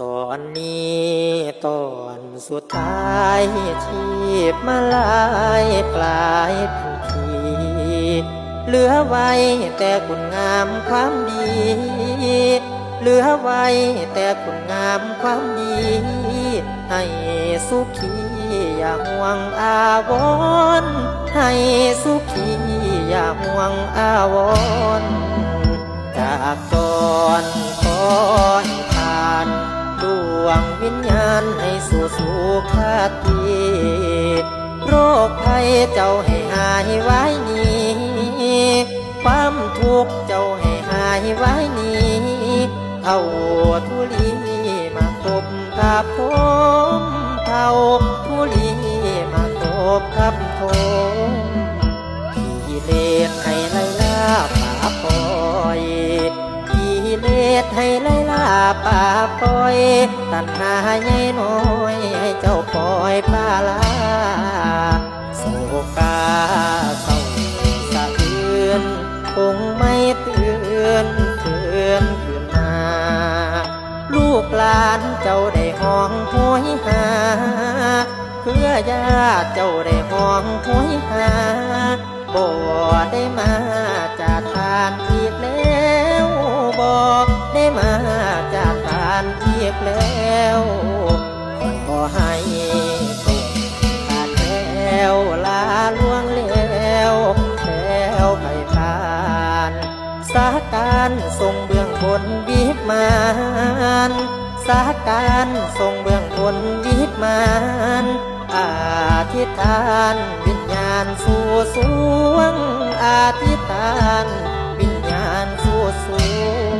ตอนนี้ตอนสุดท้ายชีพมาลายกลายเป็นขีเหลือไว้แต่คุณงามความดี เหลือไว้แต่คุณงามความดี ให้สุขีอย่าห่วงอาวรให้สุขีอย่าห่วงอาวรจากตอนขอน ดวงวิญญาณให้สู่สุขติโรคภัยเจ้าให้หายไว้นี้ความทุกข์เจ้าให้หายไว้นี้เท่าทุลีมาคบกับผมเท่าทุลีมาคบกับ อยตัณหาใหญ่น้อยให้เจ้าปล่อยปลาลาโศกาเศร้าสะเทือนคงไม่เตือนเตือนคืนมา ลูกหลานเจ้าได้ห้องหวยหาเพื่อญาติเจ้าได้ห้องหวยหาบ่ได้มา การทรงเบื้องบนวิมานสาการทรงเบื้องบนวิมานอาทิตานวิญญาณสู่สวงอาทิตานวิญญาณสู่สว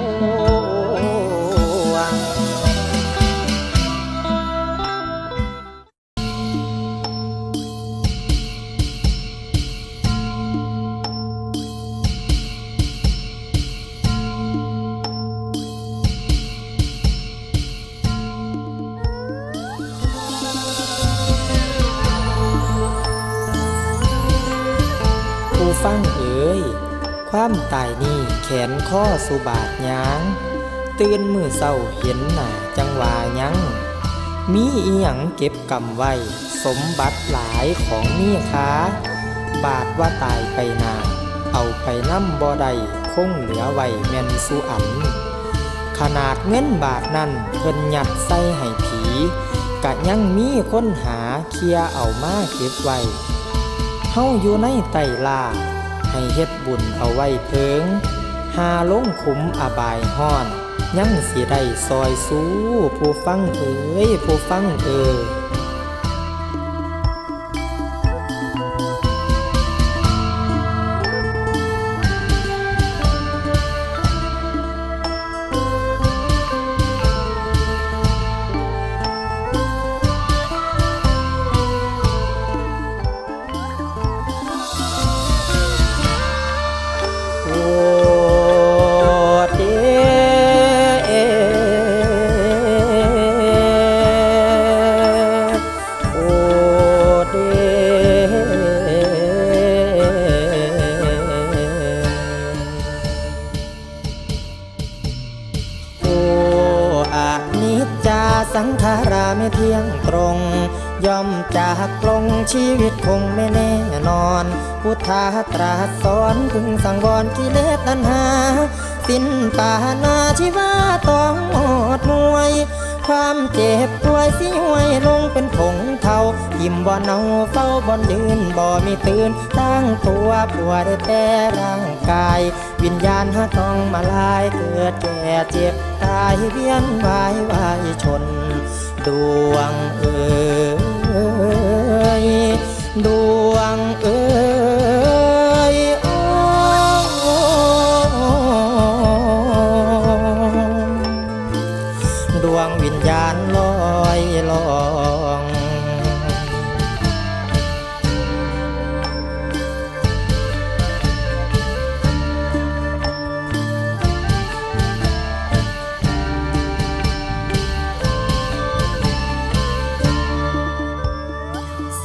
ฟังเอ๋ยความตายนี่แขนข้อสุบาทยางตื่นมือเศร้าเห็นหน้าจังหวายังมีอีหยังเก็บกำไว้ สมบัติหลายของมีค้า บาทว่าตายไปนาเอาไปน้ำบ่ได้คงเหลือไว้แมนสุอัน ขนาดเงินบาทนั้นเพิ่นหยัดใส่ให้ผีกะยังมีค้นหาเคลียเอามาเก็บไว้เฮาอยู่ในไตลา ให้เฮ็ดบุญเอาไว้เพิง หาลงขุมอบายห้อน ยังสิได้ซอยสู้ผู้ฟังเอ๋ยผู้ฟังเอ๋ย ไม่เที่ยงตรง ย่อมจากลงชีวิตคงไม่แน่นอน พุทธาตรัสสอนถึงสังวรกิเลสตัณหา สิ้นปานาชีวาต้องหมดหน่วย ความเจ็บป่วยสิห่วยลงเป็นผงเทายิ้มบ่เนาเฝ้าบ่ยืนบ่มีตื่นตั้งตัวปวดแต่ร่างกาย วิญญาณหาต้องมาลายเกิดแก่เจ็บตายเวียนวายวายชน ดวงเอ๋ยดวงเอ๋ยโอ้ดวงวิญญาณลอยลอง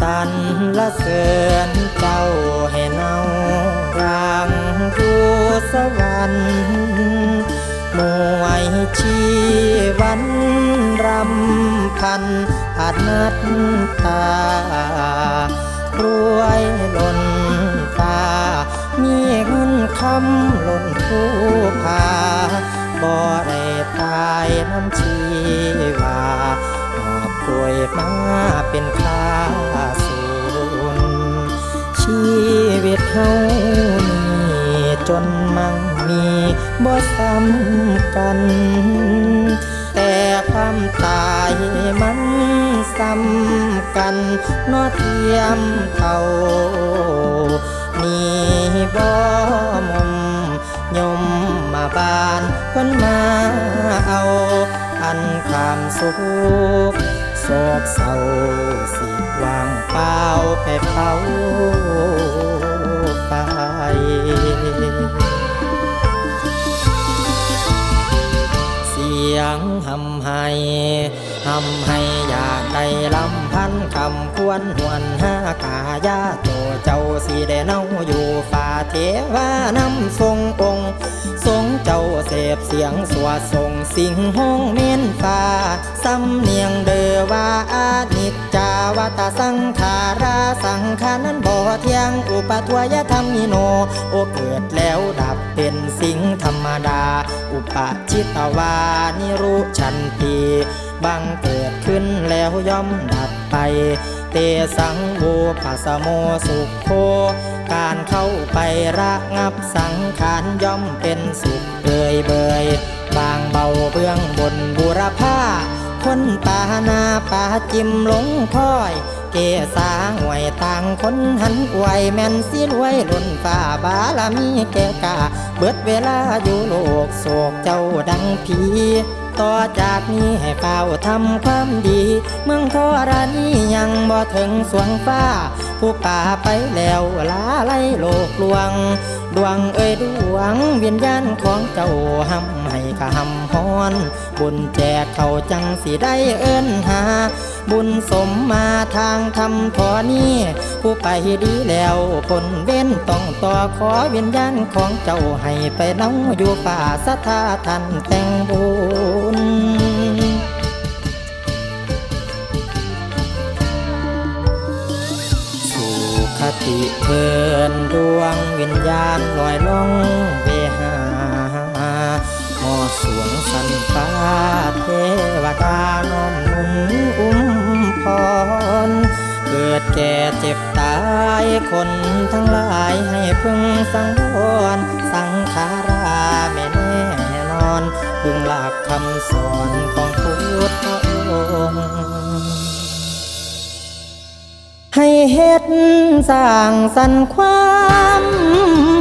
สรรละเสริญเจ้าให้เนาร่างผู้สวรรค์มวยชีวันรำพันอาจนัดตารวยล้นฟ้ามีเงินคำล้นผู้พาบ่ได้ตายน้ำชีวาหอบป่วยมาเป็นคา ชีวิตเฮานี่จนมั่งมีบ่ซ้ำกัน แต่ความตายมันซ้ำกันนอเทียมเท่านี่บ่มมยมมาบานเพิ่นมาเอา อันความสุขโศกเศร้าสิ วางเปล่าไปเผาไปเสียงหำให้หำให้อยากได้ลำพันคำควรหวนหากายาโตเจ้าสีได้เน่าอยู่ฝ่าเทวานำทรงอ พเสียงสวดทรงสิงห้องเมนฟ้าสำเนียงเดอว่าอานิจจาวัตสังขาราสังขานั้นบ่เที่ยงอุปทวยธรรมิโน โอเกิดแล้วดับเป็นสิ่งธรรมดา อุปชิตวานิรุชันตีบังเกิดขึ้นแล้วย่อมดับไป เตสังโวปัสโมสุขโค การเข้าไประงับสังขารย่อมเป็นสุขเบยเบยบางเบาเบื้องบนบุรพาคนปานาปาจิมหลงคอย เกสาหวยต่างคนหันอวยแม่นสิรวยล้นฟ้าบาลามีแก่กา เบิดเวลาอยู่โลกโศกเจ้าดังผี ต่อจากนี้ให้เฝ้าทำความดี เมืองโทรณียังบ่ถึงสวงฟ้า ผู้ป่าไปแล้วลาไล่โลกลวง ดวงเอ้ยดวงวิญญาณของเจ้าหำให้ข้าหำฮอน บุญแจกเขาจังสิได้เอิ้นหา บุญสมมาทางทำทอนี้ผู้ไปดีแล้วผลเว้นต้องต่อขอวิญญาณของเจ้าให้ไปเน่าอยู่ป่าสัทธาทันแต่งบุ ติเทินดวงวิญญาณลอยล่องเวหาหอสวงสันฟ้าเทวดาน้อมนุ่มอุ้มพร เกิดแก่เจ็บตายคนทั้งหลายให้พึงสังวรสังขาราไม่แน่นอน พึงหลักคำสอนของพุทธองค์ให้เฮ็ด สร้างสรรค์ความ